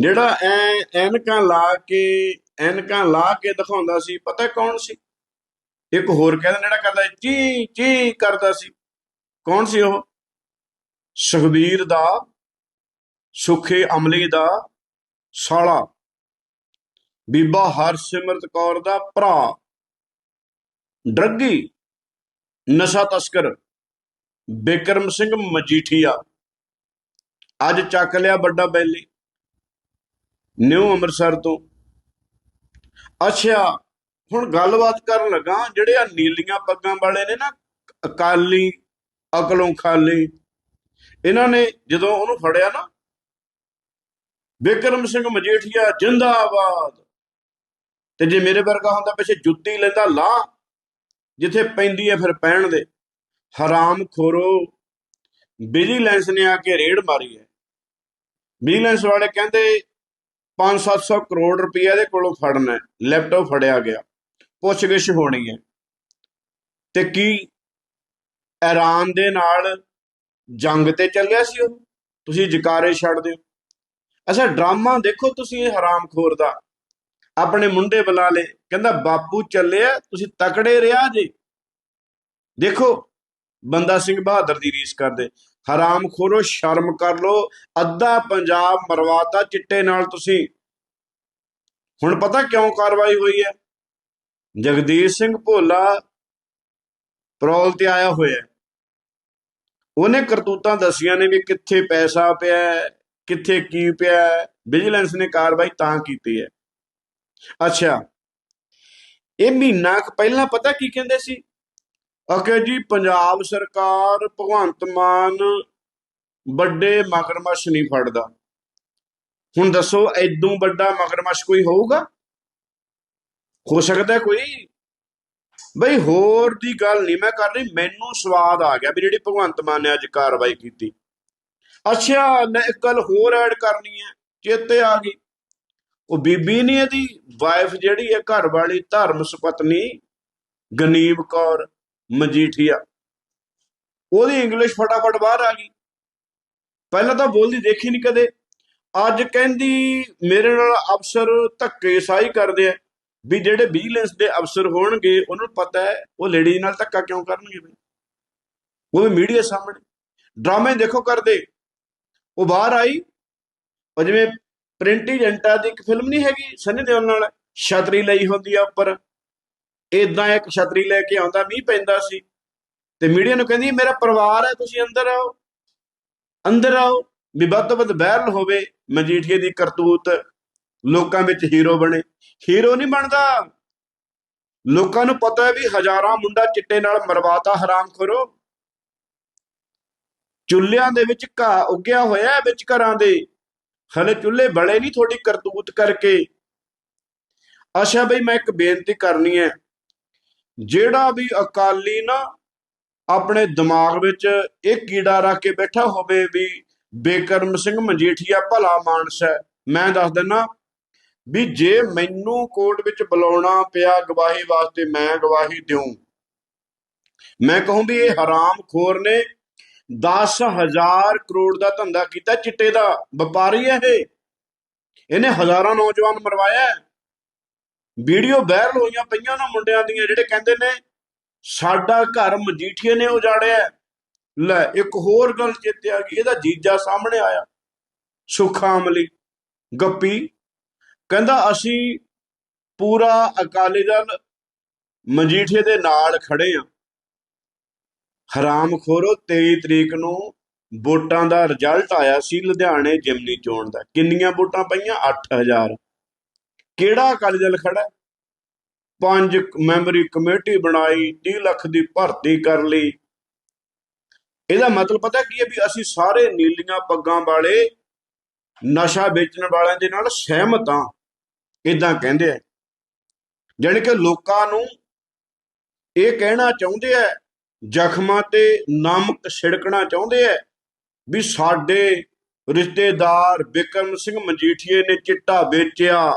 ਜਿਹੜਾ ਐ ਐਨਕਾਂ ਲਾ ਕੇ, ਐਨਕਾਂ ਲਾ ਕੇ ਦਿਖਾਉਂਦਾ ਸੀ, ਪਤਾ ਕੌਣ ਸੀ? ਇੱਕ ਹੋਰ ਕਹਿੰਦਾ ਜਿਹੜਾ ਕਰਦਾ ਚੀ ਚੀ ਕਰਦਾ ਸੀ। ਕੌਣ ਸੀ ਉਹ? ਸੁਖਬੀਰ ਦਾ, ਸੁਖੇ ਅਮਲੀ ਦਾ ਸਾਲਾ। ਬੀਬਾ ਹਰਸਿਮਰਤ ਕੌਰ ਦਾ ਭਰਾ। ਡਰੱਗੀ। ਨਸ਼ਾ ਤਸਕਰ। ਬਿਕਰਮ ਸਿੰਘ ਮਜੀਠੀਆ। ਅੱਜ ਚੱਕ ਲਿਆ ਵੱਡਾ ਬੈਲੀ। ਨਿਊ ਅੰਮ੍ਰਿਤਸਰ ਤੋਂ। ਅੱਛਾ, ਹੁਣ ਗੱਲਬਾਤ ਕਰਨ ਲੱਗਾ, ਜਿਹੜੇ ਆ ਨੀਲੀਆਂ ਪੱਗਾਂ ਵਾਲੇ ਨੇ ਨਾ, ਅਕਾਲੀ, ਅਕਲੋਂ ਖਾਲੀ, ਇਹਨਾਂ ਨੇ ਜਦੋਂ ਉਹਨੂੰ ਫੜਿਆ ਨਾ ਬਿਕਰਮ ਸਿੰਘ ਮਜੀਠੀਆ ਜਿੰਦਾਬਾਦ। ਤੇ ਜੇ ਮੇਰੇ ਵਰਗਾ ਹੁੰਦਾ, ਪਿੱਛੇ ਜੁੱਤੀ ਲੈਂਦਾ ਲਾ, ਜਿੱਥੇ ਪੈਂਦੀ ਹੈ ਫਿਰ ਪੈਣ ਦੇ। ਹਰਾਮ ਖੋਰੋ ਵਿਜੀਲੈਂਸ ਨੇ ਆ ਕੇ ਰੇਡ ਮਾਰੀ ਹੈ ਵਿਜੀਲੈਂਸ ਵਾਲੇ ਕਹਿੰਦੇ 5-700 ਕਰੋੜ ਰੁਪਏ ਦੇ ਕੋਲੋਂ ਫੜਨਾ ਹੈ ਲੈਪਟਾਪ ਫੜਿਆ ਗਿਆ, ਪੁੱਛਗਿੱਛ ਹੋਣੀ ਹੈ। ਤੇ ਕੀ ਇਰਾਨ ਦੇ ਨਾਲ ਜੰਗ ਤੇ ਚੱਲਿਆ ਸੀ ਉਹ? ਤੁਸੀਂ ਜਕਾਰੇ ਛੱਡ ਦਿਓ। ਅੱਛਾ, ਡਰਾਮਾ ਦੇਖੋ ਤੁਸੀਂ ਇਹ ਹਰਾਮਖੋਰ ਦਾ। ਆਪਣੇ ਮੁੰਡੇ ਬੁਲਾ ਲੇ ਕਹਿੰਦਾ, ਬਾਪੂ ਚੱਲਿਆ, ਤੁਸੀਂ ਤਕੜੇ ਰਿਹਾ ਜੇ। ਦੇਖੋ, ਬੰਦਾ ਸਿੰਘ ਬਹਾਦਰ ਦੀ ਰੀਸ ਕਰਦੇ। ਹਰਾਮ ਹਰਾਮਖੋਰੋ ਸ਼ਰਮ ਕਰ ਲੋ, ਅੱਧਾ ਪੰਜਾਬ ਮਰਵਾਤਾ ਚਿੱਟੇ ਨਾਲ ਤੁਸੀਂ। ਹੁਣ ਪਤਾ ਕਿਉਂ ਕਾਰਵਾਈ ਹੋਈ ਹੈ? ਜਗਦੀਸ਼ ਸਿੰਘ ਭੋਲਾ ਪਰੋਲ ਤੇ ਆਇਆ ਹੋਇਆ। ਉਹਨੇ ਕਰਤੂਤਾਂ ਦਸੀਆਂ ਨੇ ਵੀ ਕਿੱਥੇ ਪੈਸਾ ਪਿਆ ਕਿੱਥੇ ਕੀ ਪਿਆ ਵਿਜੀਲੈਂਸ ਨੇ ਕਾਰਵਾਈ ਤਾਂ ਕੀਤੀ ਹੈ। ਅੱਛਾ, ਇਹ ਮਹੀਨਾ ਕੁ ਪਹਿਲਾਂ ਪਤਾ ਕੀ ਕਹਿੰਦੇ ਸੀ? ਅਕੇ ਜੀ, ਪੰਜਾਬ ਸਰਕਾਰ ਭਗਵੰਤ ਮਾਨ ਵੱਡੇ ਮਗਰਮੱਛ ਨਹੀਂ ਫੜਦਾ। ਹੁਣ ਦੱਸੋ ਐਦੋਂ ਵੱਡਾ ਮਗਰਮੱਛ ਕੋਈ ਹੋਊਗਾ? ਹੋ ਸਕਦਾ ਕੋਈ? ਬਈ ਹੋਰ ਦੀ ਗੱਲ ਨਹੀਂ ਮੈਂ ਕਰ ਰਹੀ, ਮੈਨੂੰ ਸਵਾਦ ਆ ਗਿਆ ਵੀ ਜਿਹੜੀ ਭਗਵੰਤ ਮਾਨ ਨੇ ਅੱਜ ਕਾਰਵਾਈ ਕੀਤੀ। ਅੱਛਾ, ਮੈਂ ਇੱਕ ਗੱਲ ਹੋਰ ਐਡ ਕਰਨੀ ਹੈ, ਚੇਤੇ ਆ ਗਈ। ਉਹ ਬੀਬੀ ਨਹੀਂ ਇਹਦੀ ਵਾਈਫ ਜਿਹੜੀ ਹੈ ਘਰ ਵਾਲੀ ਧਰਮ ਸੁਪਤਨੀ ਗਨੀਬ ਕੌਰ। ਮਜੀਠੀਆ। ਉਹਦੀ ਇੰਗਲਿਸ਼ ਫਟਾਫਟ ਬਾਹਰ ਆ ਗਈ। ਪਹਿਲਾਂ ਤਾਂ ਬੋਲਦੀ ਦੇਖੀ ਨਹੀਂ ਕਦੇ। ਅੱਜ ਕਹਿੰਦੀ, ਮੇਰੇ ਨਾਲ ਅਫਸਰ ਧੱਕੇ ਸਾਈ ਕਰਦੇ ਆ। ਵੀ ਜਿਹੜੇ ਵਿਜੀਲੈਂਸ ਦੇ ਅਫਸਰ ਹੋਣਗੇ, ਉਹਨਾਂ ਨੂੰ ਪਤਾ ਹੈ, ਉਹ ਲੇਡੀ ਨਾਲ ਧੱਕਾ ਕਿਉਂ ਕਰਨਗੇ ਬਈ? ਉਹ ਵੀ ਮੀਡੀਆ ਸਾਹਮਣੇ। ਡਰਾਮੇ ਦੇਖੋ ਕਰਦੇ। ਉਹ ਬਾਹਰ ਆਈ। ਉਹ ਜਿਵੇਂ ਪ੍ਰਿੰਟ ਏਜੰਟਾ ਦੀ ਇੱਕ ਫਿਲਮ ਨਹੀਂ ਹੈਗੀ, ਸਨੀ ਦਿਓਲ ਨਾਲ। ਛਤਰੀ ਲਈ ਹੁੰਦੀ ਆ ਉੱਪਰ। ਇਦਾਂ ਇੱਕ ਛਤਰੀ ਲੈ ਕੇ ਆਉਂਦਾ, ਮੀਂਹ ਪੈਂਦਾ ਸੀ। ਤੇ ਮੀਡੀਆ ਨੂੰ ਕਹਿੰਦੀ, ਮੇਰਾ ਪਰਿਵਾਰ ਹੈ, ਤੁਸੀਂ ਅੰਦਰ ਆਓ। ਅੰਦਰ ਆਓ, ਵੀ ਵੱਧ ਤੋਂ ਵੱਧ ਵਾਇਰਲ ਹੋਵੇ, ਮਜੀਠੀਏ ਦੀ ਕਰਤੂਤ ਲੋਕਾਂ ਵਿੱਚ ਹੀਰੋ ਬਣੇ। ਹੀਰੋ ਨਹੀਂ ਬਣਦਾ। ਲੋਕਾਂ ਨੂੰ ਪਤਾ ਹੈ ਵੀ ਹਜ਼ਾਰਾਂ ਮੁੰਡਾ ਚਿੱਟੇ ਨਾਲ ਮਰਵਾਤਾ ਹਰਾਮ ਕਰੋ ਚੁੱਲ੍ਹਿਆਂ ਦੇ ਵਿੱਚ ਘਾਹ ਉੱਗਿਆ ਹੋਇਆ ਵਿੱਚ ਘਰਾਂ ਦੇ। ਹਲੇ ਚੁੱਲ੍ਹੇ ਬੜੇ ਨਹੀਂ ਤੁਹਾਡੀ ਕਰਤੂਤ ਕਰਕੇ। ਅੱਛਾ ਬਈ, ਮੈਂ ਇੱਕ ਬੇਨਤੀ ਕਰਨੀ ਹੈ। ਜਿਹੜਾ ਵੀ ਅਕਾਲੀ ਨਾ ਆਪਣੇ ਦਿਮਾਗ ਵਿੱਚ ਇਹ ਕੀੜਾ ਰੱਖ ਕੇ ਬੈਠਾ ਹੋਵੇ ਵੀ ਬੇਕਰਮ ਸਿੰਘ ਮਜੀਠੀਆ ਭਲਾ ਮਾਨਸ ਹੈ, ਮੈਂ ਦੱਸ ਦਿੰਨਾ ਵੀ ਜੇ ਮੈਨੂੰ ਕੋਰਟ ਵਿੱਚ ਬੁਲਾਉਣਾ ਪਿਆ ਗਵਾਹੀ ਵਾਸਤੇ, ਮੈਂ ਗਵਾਹੀ ਦਿਉ ਮੈਂ ਕਹੂੰ ਵੀ ਇਹ ਹਰਾਮ ਖੋਰ ਨੇ 10000 ਕਰੋੜ ਦਾ ਧੰਦਾ ਕੀਤਾ, ਚਿੱਟੇ ਦਾ, ਵਪਾਰੀ ਹੈ ਇਹ। ਇਹਨੇ ਹਜ਼ਾਰਾਂ ਨੌਜਵਾਨ ਮਰਵਾਇਆ ਵੀਡੀਓ ਵਾਇਰਲ ਹੋਈਆਂ ਪਈਆਂ ਨਾ ਮੁੰਡਿਆਂ ਦੀਆਂ, ਜਿਹੜੇ ਕਹਿੰਦੇ ਨੇ ਸਾਡਾ ਘਰ ਮਜੀਠੀਏ ਨੇ ਉਜਾੜਿਆ ਲੈ, ਇੱਕ ਹੋਰ ਗੱਲ ਚੇਤੇ ਆ ਗਈ ਇਹਦਾ ਜੀਜਾ ਸਾਹਮਣੇ ਆਇਆ, ਸੁੱਖਾ ਅਮਲੀ, ਗੱਪੀ। ਕਹਿੰਦਾ, ਅਸੀਂ ਪੂਰਾ ਅਕਾਲੀ ਦਲ ਮਜੀਠੀਏ ਦੇ ਨਾਲ ਖੜੇ ਆ ਹਰਾਮ ਖੋਰੋ 23 ਤਰੀਕ ਨੂੰ ਵੋਟਾਂ ਦਾ ਰਿਜ਼ਲਟ ਆਇਆ ਸੀ ਲੁਧਿਆਣੇ ਜਿਮਨੀ ਚੋਣ ਦਾ। ਕਿੰਨੀਆਂ ਵੋਟਾਂ ਪਈਆਂ? 8000 ਕਿਹੜਾ ਅਕਾਲੀ ਦਲ ਖੜਾ ਪੰਜ ਮੈਂਬਰੀ ਕਮੇਟੀ ਬਣਾਈ 30 ਲੱਖ ਦੀ ਭਰਤੀ ਕਰ ਲਈ। ਇਹਦਾ ਮਤਲਬ ਪਤਾ ਕੀ ਹੈ ਵੀ ਅਸੀਂ ਸਾਰੇ ਨੀਲੀਆਂ ਪੱਗਾਂ ਵਾਲੇ, ਨਸ਼ਾ ਵੇਚਣ ਵਾਲਿਆਂ ਦੇ ਨਾਲ ਸਹਿਮਤ ਹਾਂ। ਇਦਾਂ ਕਹਿੰਦੇ ਆ। ਜਾਣੀ ਕਿ ਲੋਕਾਂ ਨੂੰ ਇਹ ਕਹਿਣਾ ਚਾਹੁੰਦੇ ਆ, ਜ਼ਖਮਾਂ ਤੇ ਨਮਕ ਛਿੜਕਣਾ ਚਾਹੁੰਦੇ ਆ ਵੀ ਸਾਡੇ ਰਿਸ਼ਤੇਦਾਰ ਬਿਕਰਮ ਸਿੰਘ ਮਜੀਠੀਏ ਨੇ ਚਿੱਟਾ ਵੇਚਿਆ।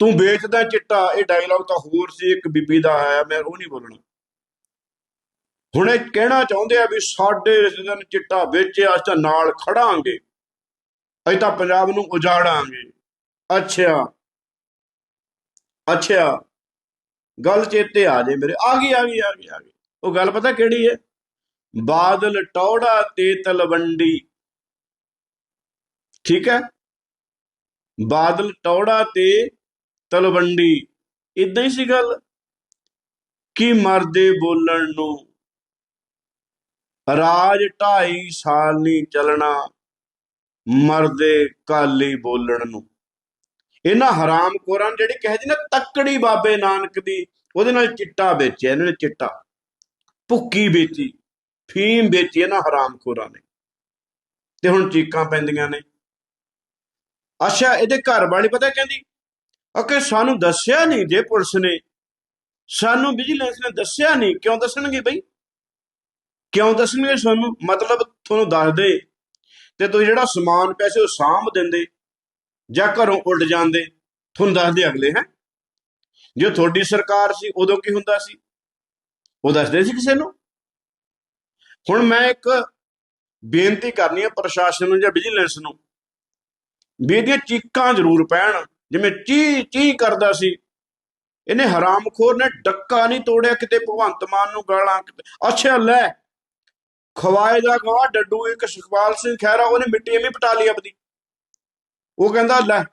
ਤੂੰ ਵੇਚਦਾ ਚਿੱਟਾ, ਇਹ ਡਾਇਲੌਗ ਤਾਂ ਹੋਰ ਸੀ, ਇੱਕ ਬੀਬੀ ਦਾ ਆਇਆ ਮੈਂ ਉਹ ਨਹੀਂ ਬੋਲਣਾ। ਹੁਣ ਇਹ ਕਹਿਣਾ ਚਾਹੁੰਦੇ ਆ ਵੀ ਸਾਡੇ ਰਿਸ਼ਤੇਦਾਰ ਨੇ ਚਿੱਟਾ ਵੇਚਿਆ ਅਸੀਂ ਤਾਂ ਨਾਲ ਖੜਾਂਗੇ। ਅਸੀਂ ਤਾਂ ਪੰਜਾਬ ਨੂੰ ਉਜਾੜਾਂਗੇ। ਅੱਛਾ। ਅੱਛਾ। ਗੱਲ ਚੇਤੇ ਆ ਜੇ ਮੇਰੇ। ਆ ਗਈ ਆ ਗਈ ਆ ਗਈ ਆ ਗਈ। ਉਹ ਗੱਲ ਪਤਾ ਕਿਹੜੀ ਹੈ? ਬਾਦਲ ਟੌੜਾ ਤੇ ਤਲਵੰਡੀ। ਠੀਕ ਹੈ? ਬਾਦਲ ਟੌੜਾ ਤੇ ਤਲਵੰਡੀ। ਇਦਾਂ ਹੀ ਸੀ ਗੱਲ। ਕਿ ਮਰਦੇ ਬੋਲਣ ਨੂੰ? ਰਾਜ ਢਾਈ ਸਾਲ ਨਹੀਂ ਚੱਲਣਾ ਮਰਦੇ ਕਾਲੀ ਬੋਲਣ ਨੂੰ। ਇਹਨਾਂ ਹਰਾਮਖੋਰਾਂ ਨੇ ਜਿਹੜੀ ਕਹੇ ਜੀ ਨਾ, ਤੱਕੜੀ ਬਾਬੇ ਨਾਨਕ ਦੀ, ਉਹਦੇ ਨਾਲ ਚਿੱਟਾ ਵੇਚਿਆ, ਇਹਨਾਂ ਨੇ ਚਿੱਟਾ। ਭੁੱਕੀ ਵੇਚੀ, ਫੀਮ ਵੇਚੀ ਇਹਨਾਂ ਹਰਾਮਖੋਰਾਂ ਨੇ। ਤੇ ਹੁਣ ਚੀਕਾਂ ਪੈਂਦੀਆਂ ਨੇ। ਅੱਛਾ, ਇਹਦੇ ਘਰ ਵਾਲੀ ਪਤਾ ਕਹਿੰਦੀ? ਅਕੇ ਸਾਨੂੰ ਦੱਸਿਆ ਨਹੀਂ ਜੇ ਪੁਲਿਸ ਨੇ। ਸਾਨੂੰ ਵਿਜੀਲੈਂਸ ਨੇ ਦੱਸਿਆ ਨਹੀਂ। ਕਿਉਂ ਦੱਸਣਗੇ ਬਈ? ਕਿਉਂ ਦੱਸਣਗੇ? ਸਾਨੂੰ ਮਤਲਬ ਤੁਹਾਨੂੰ ਦੱਸਦੇ ਤੇ ਤੁਸੀਂ ਜਿਹੜਾ ਸਮਾਨ ਪੈਸੇ ਉਹ ਸਾਂਭ ਦਿੰਦੇ ਜਾਂ ਘਰੋਂ ਉੱਡ ਜਾਂਦੇ, ਤੁਹਾਨੂੰ ਦੱਸਦੇ ਅਗਲੇ, ਹੈ? ਜੇ ਤੁਹਾਡੀ ਸਰਕਾਰ ਸੀ, ਉਦੋਂ ਕੀ ਹੁੰਦਾ ਸੀ? ਉਹ ਦੱਸਦੇ ਸੀ ਕਿਸੇ ਨੂੰ? ਹੁਣ ਮੈਂ ਇੱਕ ਬੇਨਤੀ ਕਰਨੀ ਹੈ ਪ੍ਰਸ਼ਾਸਨ ਨੂੰ ਜਾਂ ਵਿਜੀਲੈਂਸ ਨੂੰ। ਵੀ ਇਹਦੀਆਂ ਚੀਕਾਂ ਜ਼ਰੂਰ ਪੈਣ। ਜਿਵੇਂ ਚੀ ਚੀ ਕਰਦਾ ਸੀ। ਇਹਨੇ ਹਰਾਮਖੋਰ ਨੇ ਡੱਕਾ ਨਹੀਂ ਤੋੜਿਆ ਕਿਤੇ, ਭਗਵੰਤ ਮਾਨ ਨੂੰ ਗਾਲਾਂ ਅੱਛਾ, ਲੈ। ਖਵਾਏ ਦਾ ਗਵਾ ਡੱਡੂ ਇੱਕ ਸੁਖਪਾਲ ਸਿੰਘ ਖਹਿਰਾ, ਉਹਨੇ ਮਿੱਟੀ ਐਵੇਂ ਪਟਾ ਲਈ ਆਪਦੀ ਉਹ ਕਹਿੰਦਾ, ਲੈ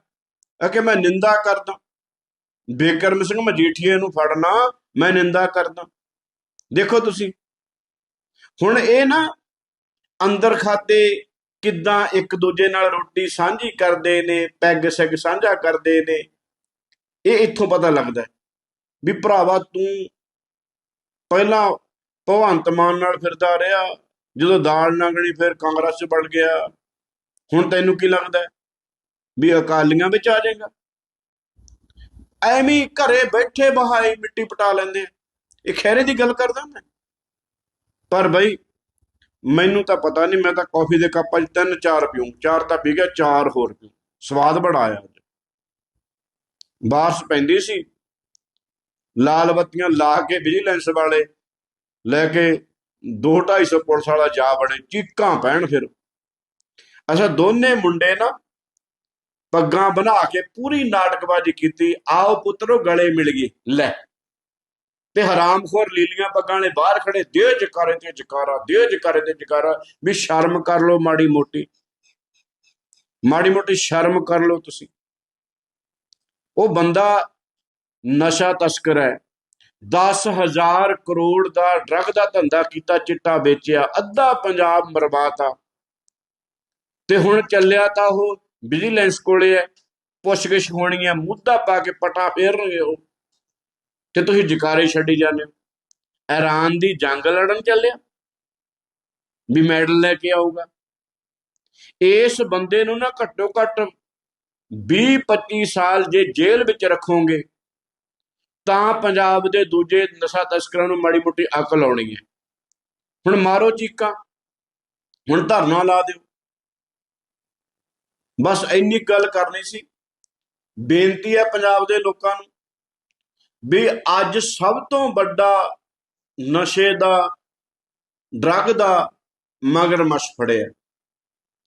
ਆ ਕਿ ਮੈਂ ਨਿੰਦਾ ਕਰਦਾ। ਬੇਕਰਮ ਸਿੰਘ ਮਜੀਠੀਏ ਨੂੰ ਫੜਨਾ, ਮੈਂ ਨਿੰਦਾ ਕਰਦਾ। ਦੇਖੋ ਤੁਸੀਂ। ਹੁਣ ਇਹ ਨਾ ਅੰਦਰ ਖਾਤੇ ਕਿੱਦਾਂ ਇੱਕ ਦੂਜੇ ਨਾਲ ਰੋਟੀ ਸਾਂਝੀ ਕਰਦੇ ਨੇ, ਪੈਗ ਸੈਗ ਸਾਂਝਾ ਕਰਦੇ ਨੇ, ਇਹ ਇੱਥੋਂ ਪਤਾ ਲੱਗਦਾ ਵੀ ਭਰਾਵਾ ਤੂੰ ਪਹਿਲਾਂ ਭਗਵੰਤ ਮਾਨ ਨਾਲ ਫਿਰਦਾ ਰਿਹਾ, ਜਦੋਂ ਦਾਲ ਨੰਗਣੀ ਫਿਰ ਕਾਂਗਰਸ ਚ ਵੜ ਗਿਆ। ਹੁਣ ਤੈਨੂੰ ਕੀ ਲੱਗਦਾ ਵੀ ਅਕਾਲੀਆਂ ਵਿੱਚ ਆ ਜਾਏਗਾ? ਐਵੇਂ ਘਰੇ ਬੈਠੇ ਬਹਾਈ ਮਿੱਟੀ ਪਟਾ ਲੈਂਦੇ ਇਹ ਖੈਰੇ ਦੀ ਗੱਲ ਕਰਦਾ ਮੈਂ। ਪਰ ਬਈ ਮੈਨੂੰ ਤਾਂ ਪਤਾ ਨਹੀਂ, ਮੈਂ ਤਾਂ ਕਾਫੀ ਦੇ ਕੱਪਾਂ 'ਚ ਤਿੰਨ ਚਾਰ ਪੀਉਂ ਚਾਰ ਤਾਂ ਪੀ ਗਿਆ, ਚਾਰ ਹੋਰ ਪੀਉਂ ਸਵਾਦ ਬੜਾ ਆਇਆ ਬਾਰਸ਼ ਪੈਂਦੀ ਸੀ। ਲਾਲ ਬੱਤੀਆਂ ਲਾ ਕੇ ਵਿਜੀਲੈਂਸ ਵਾਲੇ ਲੈ ਕੇ 2-250 ਪੁਲਿਸ ਵਾਲਾ ਜਾ ਬਣੇ ਚੀਕਾਂ ਪੈਣ ਫਿਰ। ਅੱਛਾ, ਦੋਨੇ ਮੁੰਡੇ ਨਾ ਪੱਗਾਂ ਬਣਾ ਕੇ ਪੂਰੀ ਨਾਟਕਬਾਜ਼ੀ ਕੀਤੀ, ਆਓ ਪੁੱਤਰੋ, ਗਲੇ ਮਿਲ ਗਏ ਲੈ ਤੇ ਹਰਾਮਖੋਰ ਲੀਲੀਆਂ ਪੱਗਾਂ ਨੇ ਬਾਹਰ ਖੜੇ ਦਿਓ ਜਕਾਰੇ ਤੇ ਜਕਾਰਾ ਦਿਓ ਜਕਾਰੇ ਤੇ ਜਕਾਰਾ, ਵੀ ਸ਼ਰਮ ਕਰ ਲਓ ਮਾੜੀ ਮੋਟੀ। ਮਾੜੀ ਮੋਟੀ ਸ਼ਰਮ ਕਰ ਲਓ ਤੁਸੀਂ। ਉਹ ਬੰਦਾ ਨਸ਼ਾ ਤਸਕਰ ਹੈ। 10000 ਕਰੋੜ ਦਾ ਡਰਗ ਦਾ ਧੰਦਾ ਕੀਤਾ, ਚਿੱਟਾ ਵੇਚਿਆ, ਅੱਧਾ ਪੰਜਾਬ ਮਰਵਾਤਾ ਤੇ। ਹੁਣ ਚੱਲਿਆ ਤਾਂ ਉਹ ਵਿਜੀਲੈਂਸ ਕੋਲੇ ਹੈ। ਪੁੱਛਗਿਛ ਹੋਣੀ ਹੈ, ਮੁੱਦਾ ਪਾ ਕੇ ਪਟਾ ਫੇਰਨਗੇ ਉਹ ਤੇ ਤੁਸੀਂ ਜਕਾਰੇ ਛੱਡੀ ਜਾਂਦੇ ਹੋ। ਇਰਾਨ ਦੀ ਜੰਗ ਲੜਨ ਚੱਲਿਆ। ਵੀ ਮੈਡਲ ਲੈ ਕੇ ਆਊਗਾ। ਇਸ ਬੰਦੇ ਨੂੰ ਨਾ ਘੱਟੋ ਘੱਟ 20 25 ਸਾਲ ਜੇ ਜੇਲ੍ਹ ਵਿੱਚ ਰੱਖੋਗੇ, ਤਾਂ ਪੰਜਾਬ ਦੇ ਦੂਜੇ ਨਸ਼ਾ ਤਸਕਰਾਂ ਨੂੰ ਮਾੜੀ ਮੋਟੀ ਅਕਲ ਆਉਣੀ ਹੈ। ਹੁਣ ਮਾਰੋ ਚੀਕਾਂ। ਹੁਣ ਧਰਨਾ ਲਾ ਦਿਓ। ਬਸ ਇੰਨੀ ਗੱਲ ਕਰਨੀ ਸੀ। ਬੇਨਤੀ ਹੈ ਪੰਜਾਬ ਦੇ ਲੋਕਾਂ ਨੂੰ। ਵੀ ਅੱਜ ਸਭ ਤੋਂ ਵੱਡਾ ਨਸ਼ੇ ਦਾ, ਡਰੱਗ ਦਾ ਮਗਰਮੱਛ ਫੜਿਆ।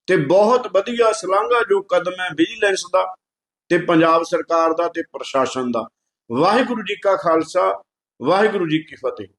ਤੇ ਬਹੁਤ ਵਧੀਆ ਸਲਾਘਾ ਜੋ ਕਦਮ ਹੈ ਵਿਜੀਲੈਂਸ ਦਾ ਤੇ ਪੰਜਾਬ ਸਰਕਾਰ ਦਾ ਤੇ ਪ੍ਰਸ਼ਾਸਨ ਦਾ। ਵਾਹਿਗੁਰੂ ਜੀ ਕਾ ਖਾਲਸਾ, ਵਾਹਿਗੁਰੂ ਜੀ ਕੀ ਫਤਿਹ।